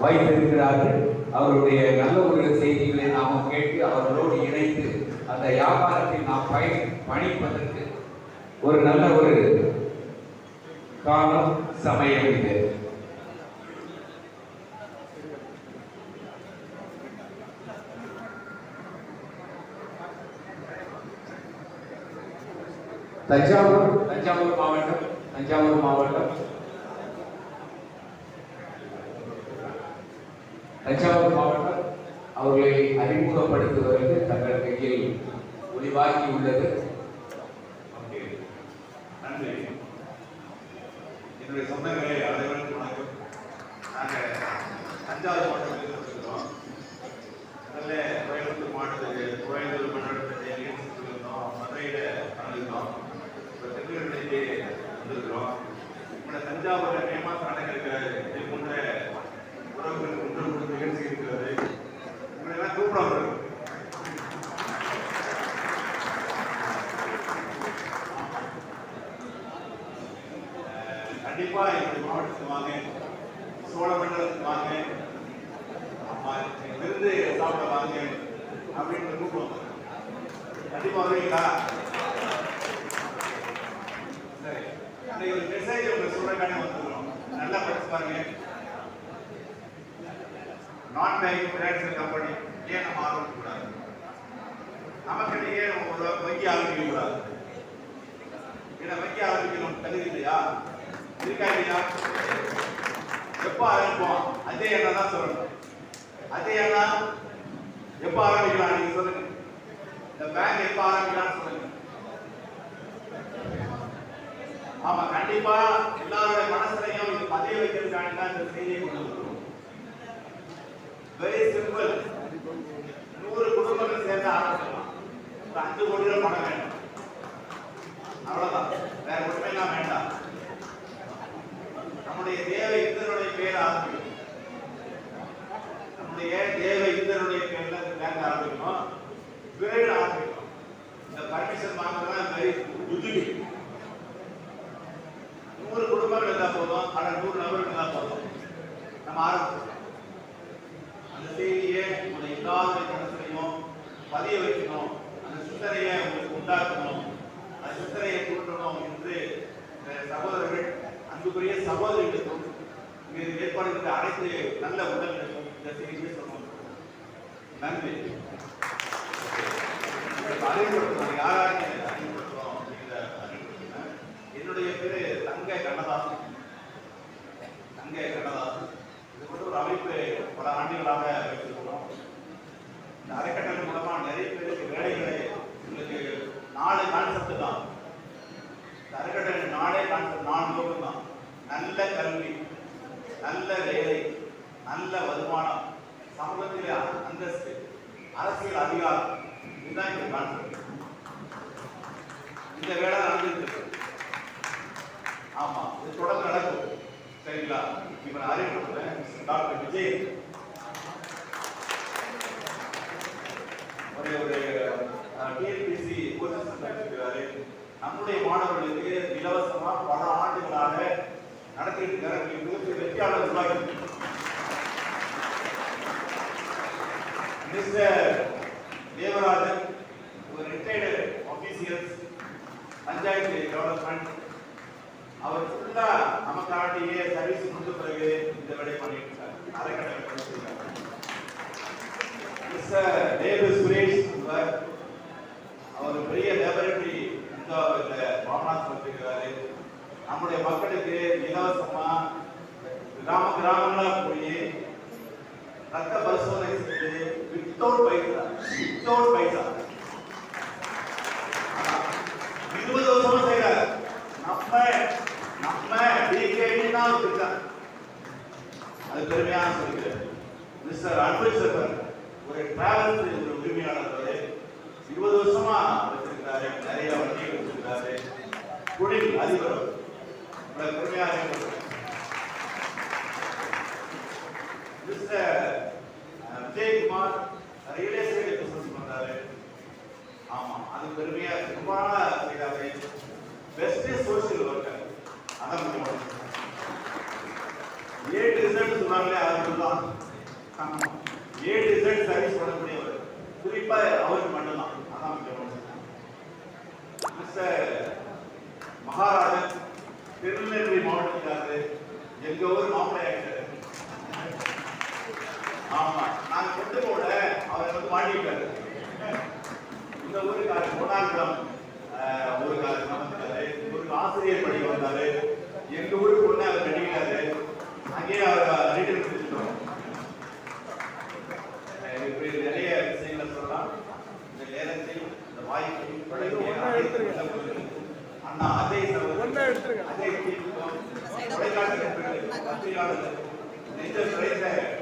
வைத்திருக்கிறார்கள். அவருடைய நல்ல ஒரு செய்திகளை நாம் கேட்டு அவர்களோடு இணைந்து அந்த வியாபாரத்தை நாம் பயன் பணிப்பதற்கு ஒரு நல்ல ஒரு காலம் சமயம் இது. தஞ்சாவூர் தஞ்சாவூர் மாவட்டம் தஞ்சாவூர் மாவட்டம். தஞ்சாவூர் மாவட்டம் அவர்களை அறிமுகப்படுத்துவதற்கு தங்கள் கையில் ஒளிவாக்கி உள்ளது. நன்றி. என்னுடைய சொந்தங்களே அனைவருக்கும் வணக்கம். நாங்கள் தஞ்சாவூர் மாவட்டத்தில் வந்திருக்கிறோம். முதல்ல கோயம்புத்தூர் மாவட்டத்தில் கோயம்புத்தூர் மாவட்டத்தை இருந்தோம் மதுரையில் கலந்துருக்கோம் இப்போ திருநெல்வேலிக்கு வந்திருக்கிறோம். இப்போ தஞ்சாவூர் மே மாதம் நடக்கிற இது போன்ற உறவுகள் ஒன்று கொடுத்து நிகழ்ச்சி இருக்கிறது உங்களை எல்லாம் கூப்பிடாம கண்டிப்பா என்னுடைய மாவட்டத்துக்கு வாங்க சோழ மண்டலத்துக்கு வாங்க அம்மா, விருந்து சாப்பிட வாங்க அப்படின்னு கூப்பிடுவாங்க கண்டிப்பா வருவீங்களா? சரி. இன்னைக்கு ஒரு மெசேஜ் உங்க சொல்றதுக்கான வந்துடுறோம் நல்லா படிச்சு பாருங்க. நான் பேங்கிங் பினான்சியல் கம்பெனி ஏன் நம்ம ஆரம்பிக்க கூடாது? நமக்கு ஏன் ஒரு வங்கி ஆரம்பிக்க கூடாது ஏன்னா வங்கி ஆரம்பிக்கணும் தகுதி இல்லையா? இருக்கா இல்லையா எப்போ ஆரம்பிப்போம்? அதே எண்ணம் தான் சொல்லணும். அதே எண்ணம் எப்போ ஆரம்பிக்கலாம்? நீங்க சொல்லுங்க. இந்த பேங்க் எப்போ ஆரம்பிக்கலாம் சொல்லுங்க. ஆமா கண்டிப்பா எல்லாரோட மனசுலையும் இது பதிய வைக்கிறதுக்காண்டி தான் இந்த செய்தியை கொண்டு வந்திருக்கோம். வெரி சிம்பிள் நூறு குடும்பங்கள் சேர்ந்து ஆரம்பிக்கலாம். ஒரு அஞ்சு கோடி ரூபாய் பணம் வேண்டாம் அவ்வளவுதான். வேற ஒண்ணுமே எல்லாம் வேண்டாம். நம்முடைய தேவ இந்திரனுடைய பேர் ஆரம்பிக்கும். நம்முடைய தேவ இந்திரனுடைய பேர்ல பேங்க் ஆரம்பிக்கணும் விரைவில் ஆரம்பிக்கணும் இந்த பர்மிஷன் வாங்குறதுலாம் வெரி உதவி நூறு குடும்பங்கள் இருந்தா போதும் பல நூறு நபர்கள் இருந்தா போதும். நம்ம ஆரம்பிச்சோம் அந்த செய்தியை உங்களை எல்லாருடைய கடத்திலையும் பதிய வைக்கணும். அந்த சிந்தனையை உங்களுக்கு உண்டாக்கணும். அந்த சிந்தனையை தூண்டணும் என்று இந்த சகோதரர்கள் அன்புக்குரிய சகோதரிகளுக்கும் இங்கு ஏற்பாடு அனைத்து நல்ல உடல்களுக்கும் இந்த செய்தியை சொல்லணும் நன்றி. அறிவுறுத்தணும் யாராக அறிவுறுத்தணும் அப்படிங்கிற அறிவுறுத்தினேன் என்னுடைய பேரு தங்க கண்ணதாசன். தங்க கண்ணதாசன். இது கூட ஒரு அமைப்பு பல ஆண்டுகளாக வைத்திருக்கிறோம். இந்த அறக்கட்டளை மூலமா நிறைய பேருக்கு வேலைகளை உங்களுக்கு நாலு கான்செப்ட் தான் இந்த அறக்கட்டளை நாளே கான்செப்ட் நாலு நோக்கம் தான் நல்ல கல்வி நல்ல வேலை நல்ல வருமானம் சமூகத்தில் அந்தஸ்து அரசியல் அதிகாரம் இதுதான் இந்த காண்பது. இந்த வேலை நடந்துட்டு ஆமா இது தொடர்ந்து நடக்கும். சரிங்களா? இப்ப நான் அறிவிக்கிறேன் டாக்டர் விஜய் ஒரு ஒரு டிஎன்பிசி நம்முடைய மாணவர்களுக்கு இலவசமா பணம் நடத்திட்டு இருக்கிற மிகப்பெரிய வெற்றியாளர் உருவாக்கி. மிஸ்டர் தேவராஜன் ஒரு ரிட்டையர்டு ஆபீசியல்ஸ் பஞ்சாயத்து டெவலப்மெண்ட் அவர் ஃபுல்லா நமக்காண்டியே சர்வீஸ் முடிஞ்ச பிறகு இந்த வேலையை பண்ணிட்டு இருக்காரு. அறக்கட்டளை பண்ணிட்டு மிஸ்டர் தேவ சுரேஷ் என்பவர் அவர் பெரிய லேபரேட்டரி இந்த பாமனாஸ் வச்சிருக்கிறாரு நம்முடைய மக்களுக்கு இலவசமா கிராம கிராமங்களா போய் ரத்த பரிசோதனை செய்து வித்தவுட் பைசா வித்தவுட் பைசா இருபது வருஷமா செய்யறாரு நம்ம நம்ம டிகேடினா இருக்காங்க அது பெருமையாக சொல்லிக்கிறேன் அட்வைசர் ஒரு டிராவல்ஸ் ஒரு உரிமையாளர் இருபது வருஷமா வச்சிருக்காரு நிறைய வண்டிகள் வச்சிருக்காரு தொழில் அதிபர் அவர். பெருமையாக mister Vijayakumar real estate business பண்றாரு. ஆமா அது பெருமையா ரொம்ப நாளா செய்யறாரு பெஸ்ட் சோசியல் ஒர்க்கர் அதான் முக்கியமான ஏ ரிசல்ட் சொன்னாங்களே அவர்கள் தான் ஆமா. ஏ டு Z சர்வீஸ் பண்ணக்கூடியவர். குறிப்பா அவருக்கு மட்டும்தான். அதான் மிஸ்டர் மகாராஜன் திருநெல்வேலி மாவட்டத்துக்காரரு எங்க ஊர் மாப்பிள்ளை ஆமா. நாங்க கொண்டு போட அவர் வந்து மாட்டிக்கிட்டாரு. இந்த ஊருக்காரர் பொன்னாங்குளம் ஆஹ், ஊருக்காரர் வந்தாரு. ஊருக்கு ஆசிரியர் படிக்க வந்தாரு. எங்க ஊர்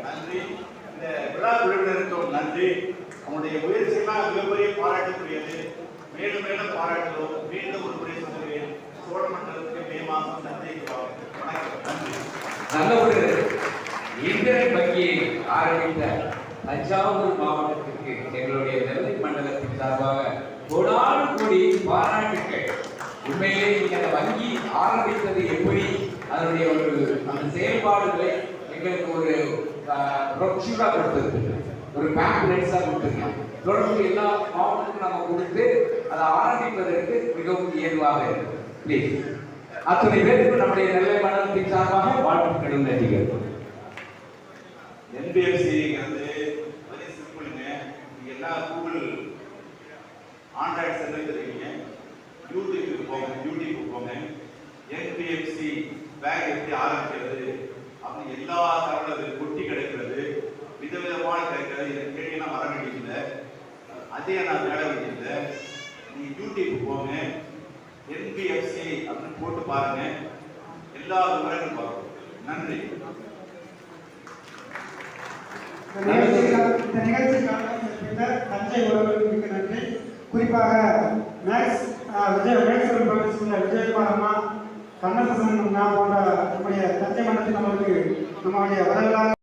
நன்றி இந்த விழா குழுவினருக்கும் நன்றி அவனுடைய முயற்சியெல்லாம் மிகப்பெரிய பாராட்டுக்குரியது மேலும் மேலும் பாராட்டுவோம் மீண்டும் ஒரு முறை சொல்கிறேன் சோழமண்டலத்துக்கு மே மாதம் சந்திக்கிறோம் நன்றி நல்ல ஒரு இன்டர்நெட் வங்கியை ஆரம்பித்த தஞ்சாவூர் மாவட்டத்திற்கு எங்களுடைய நெல்லை மண்டலத்தின் சார்பாக கோடானு கோடி பாராட்டுக்கள் உண்மையிலே நீங்க அந்த வங்கி ஆரம்பித்தது எப்படி? அதனுடைய ஒரு அந்த செயல்பாடுகளை எங்களுக்கு ஒரு ப்ரொக்ஷூரா கொடுத்தது. ஒரு பேம்ப்ளெட்ஸா கொடுத்துருங்க தொடர்ந்து எல்லா மாவட்டத்துக்கும் நம்ம கொடுத்து அதை ஆரம்பிப்பதற்கு மிகவும் ஏதுவாக இருக்கு. ப்ளீஸ் அத்தனை பேருக்கு நம்முடைய நெல்லை மண்டலத்தின் சார்பாக வாழ்த்துக்களும் நன்றிகள். என்பிஎஃப்சிங்கிறது வெரி சிம்பிளுங்க நீங்க எல்லாம் கூகுள் ஆண்ட்ராய்ட் சென்டர் தெரியுங்க யூடியூபுக்கு போங்க யூடியூப் போங்க. என்பிஎஃப்சி பேங்க் எப்படி ஆரம்பிக்கிறது? அப்படின்னு எல்லா தகவலும் கொட்டி கிடைக்கிறது. விதவிதமான கிடைக்கிறது. எனக்கு கேட்டீங்கன்னா வர வேண்டியதில்லை. அதே நான் தேட வேண்டியதில்லை. நீங்கள் யூடியூப் போங்க. என்பிஎஃப்சி அப்படின்னு போட்டு பாருங்க. எல்லா விவரங்களும் பார்க்கணும் நன்றி. இந்த நிகழ்ச்சிக்காக இந்த நிகழ்ச்சிக்காக தஞ்சை உறவுகளுக்கு நன்றி. குறிப்பாக மேக்ஸ் விஜய் மேக்ஸ்வெல் பிரதேசத்தில் ஸ்கூல்ல விஜயகுமார் அம்மா கண்ணதாசன் அண்ணா போன்ற நம்முடைய சத்திய மண்டலத்தில் நம்மளுக்கு நம்மளுடைய வரலாறு